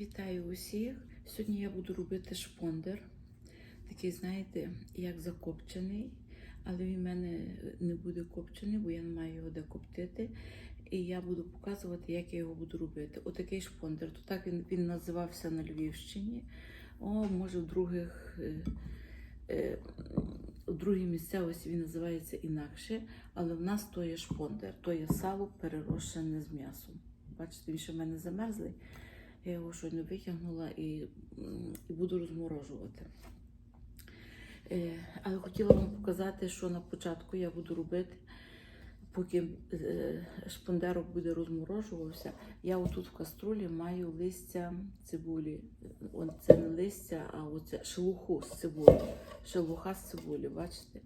Вітаю усіх! Сьогодні я буду робити шпондер. Такий, знаєте, як закопчений, але він в мене не буде копчений, бо я не маю його де коптити. І я буду показувати, як я його буду робити. Отакий шпондер. То так він, він називався на Львівщині. О, може, в других. е, е, У другій місцевості він називається інакше, але в нас то є шпондер, то є сало перерощене з м'ясом. Бачите, він ще в мене замерзлий. Я його щойно витягнула і, і буду розморожувати. Е, але хотіла вам показати, що на початку я буду робити, поки е, шпондерок буде розморожувався. Я отут в каструлі маю листя цибулі. Це не листя, а оце шелуху з цибулі. Шелуха з цибулі, бачите?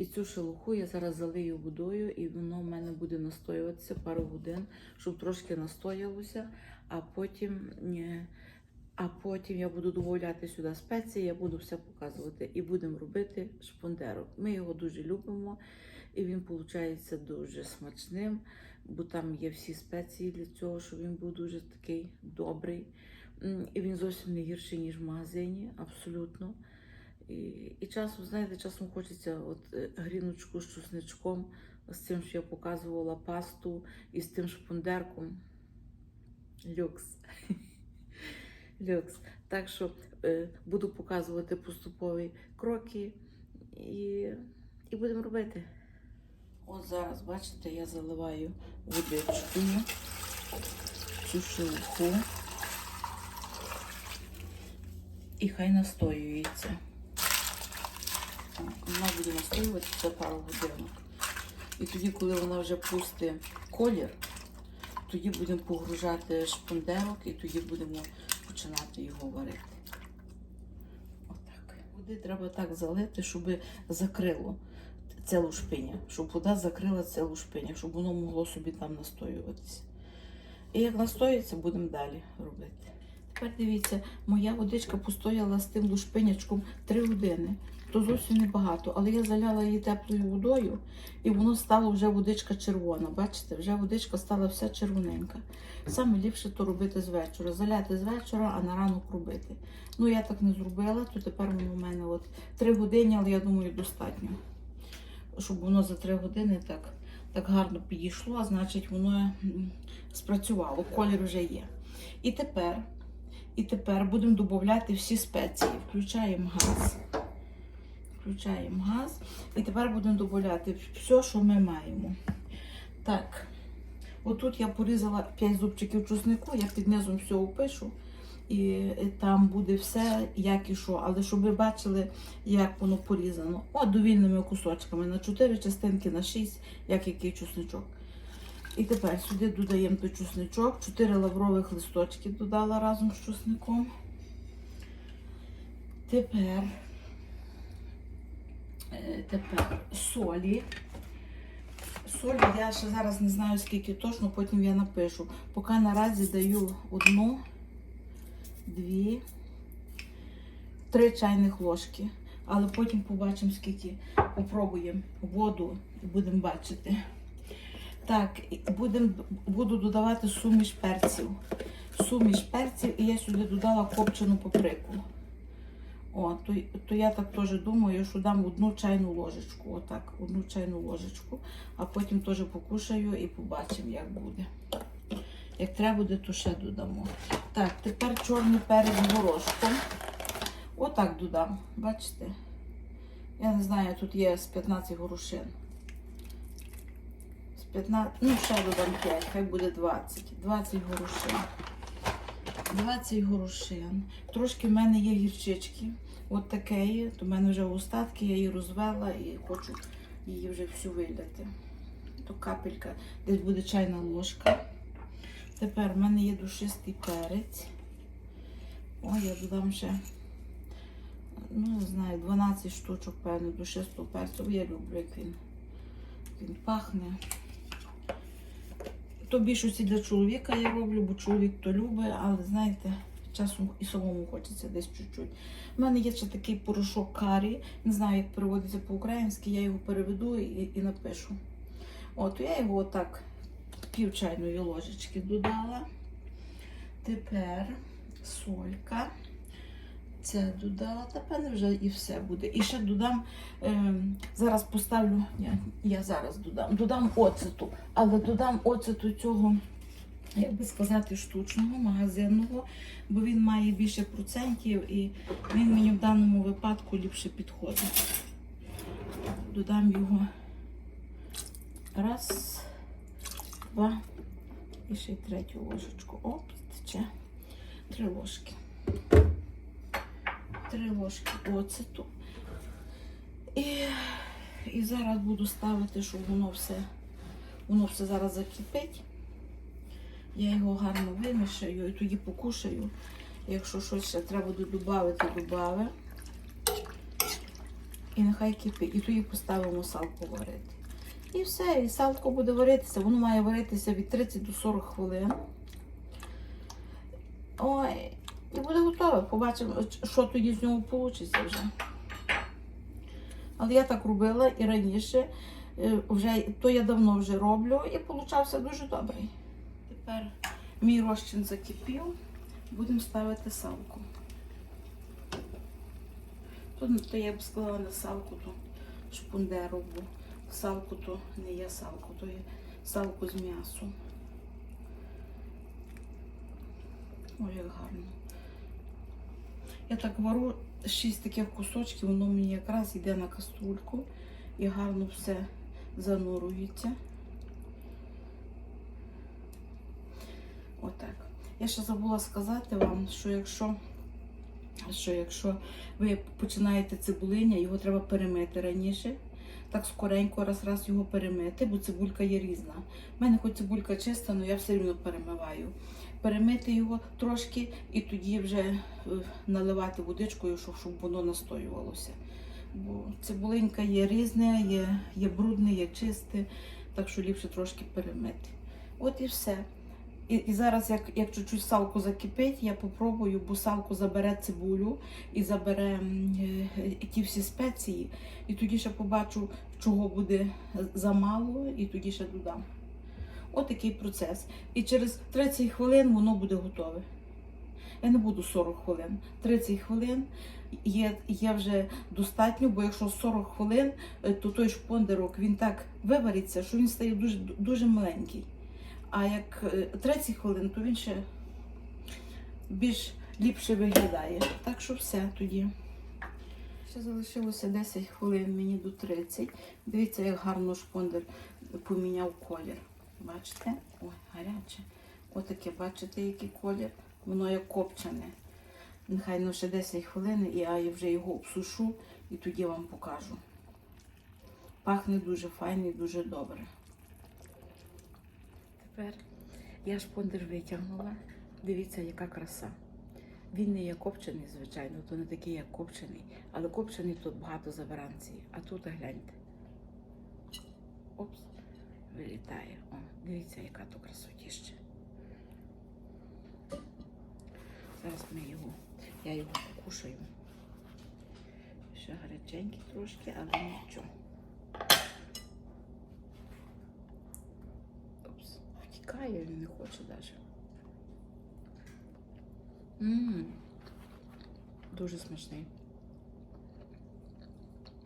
І цю шелуху я зараз залию водою, і воно в мене буде настоюватися пару годин, щоб трошки настоялося, а потім, а потім я буду додавати сюди спеції, я буду все показувати і будемо робити шпондерок. Ми його дуже любимо, і він виходить дуже смачним, бо там є всі спеції для цього, щоб він був дуже такий добрий. І він зовсім не гірший, ніж в магазині, абсолютно. І, і часом, знаєте, часом хочеться от е, гріночку з чесничком, з цим, що я показувала пасту, і з тим шпондерком. Люкс. Люкс. Так що е, буду показувати поступові кроки і, і будемо робити. От зараз, бачите, я заливаю водичкою цю шелуху. І хай настоюється. Вона буде настоюватися пару годинок. І тоді, коли вона вже пустить колір, тоді будемо погружати шпондерок і тоді будемо починати його варити. Отак. Води треба так залити, щоб закрило це лушпиня, щоб вода закрила це лушпиня, щоб воно могло собі там настоюватися. І як настоїться, будемо далі робити. Тепер дивіться, моя водичка постояла з тим лушпинячком 3 години. То зовсім небагато, але я заляла її теплою водою, і воно стало вже водичка червона. Бачите, вже водичка стала вся червоненька. Саме ліпше то робити з вечора. Заляти з вечора, а на ранок робити. Ну, я так не зробила, то тепер воно в мене от 3 години, але я думаю, достатньо. Щоб воно за 3 години так, так гарно підійшло, а значить воно спрацювало, колір вже є. І тепер, і тепер будемо додати всі спеції. Включаємо газ. Включаємо газ. І тепер будемо додати все, що ми маємо. Так, отут я порізала 5 зубчиків чеснику, я під низом все опишу. І там буде все, як і що. Але щоб ви бачили, як воно порізано. О, довільними кусочками на 4 частинки на 6, як який чесничок. І тепер сюди додаємо той чесничок. 4 лаврових листочки додала разом з чесником. Тепер, тепер солі. Солі я ще зараз не знаю скільки точно, потім я напишу. Поки наразі даю одну, дві, три чайних ложки. Але потім побачимо, скільки попробуємо воду і будемо бачити. Так, будем, буду додавати суміш перців. Суміш перців, і я сюди додала копчену паприку. О, то, то я так теж думаю, що дам одну чайну ложечку. Отак, одну чайну ложечку, а потім теж покушаю і побачимо, як буде. Як треба буде, то ще додамо. Так, тепер чорний перець горошком. Отак додам. Бачите? Я не знаю, тут є з 15 горошин. З 15, ну ще додам 5, хай буде 20. 20 горошин. 20 горошин. Трошки в мене є гірчички. От є. То мене вже остатки, я її розвела і хочу її вже всю виляти. То капелька, десь буде чайна ложка. Тепер в мене є душистий перець. Ой, я додам ще, ну не знаю, 12 штучок, певно, душистого перцю. Я люблю, як він, він пахне. То більшості для чоловіка я роблю, бо чоловік то любить, але знаєте, часом і самому хочеться десь чуть-чуть. У мене є ще такий порошок карі, не знаю, як переводиться по-українськи, я його переведу і, і напишу. От, я його отак пів чайної ложечки додала. Тепер солька. Це додала, та певне вже і все буде. І ще додам, е, зараз поставлю, ні, я зараз додам, додам оцету, але додам оцету цього, як би сказати, штучного, магазинного, бо він має більше процентів і він мені в даному випадку ліпше підходить. Додам його раз, два і ще й третю ложечку. Оп, тече. Три ложки три ложки оцету. І, і зараз буду ставити, щоб воно все, воно все зараз закипить. Я його гарно вимішаю і тоді покушаю. Якщо щось ще треба буде додати, додаю. І нехай кипить. І тоді поставимо салку варити. І все, і салко буде варитися. Воно має варитися від 30 до 40 хвилин. Ой, і буде готове. Побачимо, що тоді з нього вийде вже. Але я так робила і раніше. Е, Вже, то я давно вже роблю і получався дуже добрий. Тепер мій розчин закипів. Будемо ставити салку. Тут то я б сказала не салку, то шпундеру, бо салку то не є салку, то є салку з м'ясом. Ой, як гарно. Я так вару шість таких кусочків, воно мені якраз йде на каструльку і гарно все занурується. Отак. Я ще забула сказати вам, що якщо, що якщо ви починаєте цибулиня, його треба перемити раніше. Так скоренько раз-раз його перемити, бо цибулька є різна. У мене хоч цибулька чиста, але я все одно перемиваю перемити його трошки і тоді вже е, наливати водичкою, щоб, воно настоювалося. Бо цибулинка є різне, є, є брудне, є чисте, так що ліпше трошки перемити. От і все. І, і зараз, як, як чуть-чуть салко закипить, я попробую, бо салко забере цибулю і забере е, ті всі спеції, і тоді ще побачу, чого буде замало, і тоді ще додам. Отакий процес. І через 30 хвилин воно буде готове. Я не буду 40 хвилин. 30 хвилин є, є вже достатньо, бо якщо 40 хвилин, е, то той шпондерок він так вивариться, що він стає дуже, дуже маленький. А як е, 30 хвилин, то він ще більш ліпше виглядає. Так що все тоді. Ще залишилося 10 хвилин мені до 30. Дивіться, як гарно шпондер поміняв колір. Бачите? Ой, гаряче. Отаке, бачите, який колір? Воно як копчене. Нехай ну ще 10 хвилин, і я вже його обсушу і тоді вам покажу. Пахне дуже файно і дуже добре. Тепер я шпондер витягнула. Дивіться, яка краса. Він не є копчений, звичайно, то не такий, як копчений, але копчений тут багато заверанції. А тут гляньте. Опс вилітає. О, дивіться, яка то красотіща. Зараз ми його, я його покушаю. Ще гаряченький трошки, але нічого. Опс, втікає, він не хоче навіть. Ммм, дуже смачний.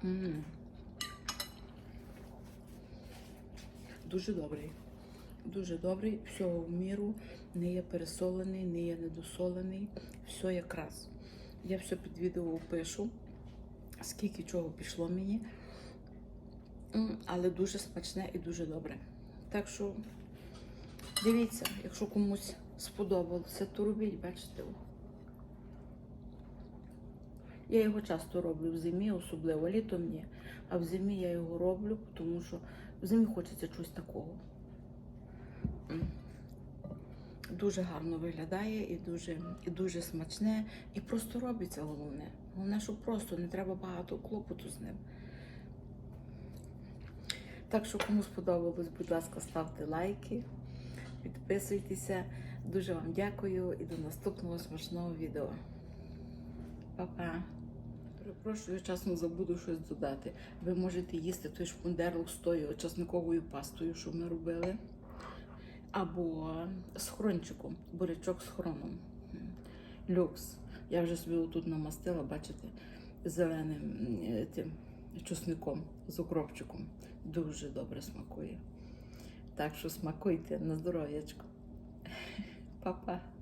Ммм. Дуже добрий. Дуже добрий, всього в міру, не є пересолений, не є недосолений. Все якраз. Я все під відео пишу, скільки чого пішло мені. Але дуже смачне і дуже добре. Так що дивіться, якщо комусь сподобалося, то робіть, бачите. Я його часто роблю в зимі, особливо літом ні. А в зимі я його роблю, тому що в хочеться чогось такого. Дуже гарно виглядає і дуже, і дуже смачне. І просто робиться головне. Головне, що просто не треба багато клопоту з ним. Так що, кому сподобалось, будь ласка, ставте лайки, підписуйтеся. Дуже вам дякую і до наступного смачного відео. Па-па! Перепрошую, я часно забуду щось додати. Ви можете їсти той шпундерлок з тою часниковою пастою, що ми робили. Або з хрончиком, бурячок з хроном. Люкс. Я вже собі тут намастила, бачите, зеленим е, тим чесником з укропчиком. Дуже добре смакує. Так що смакуйте на здоров'ячко. Па-па.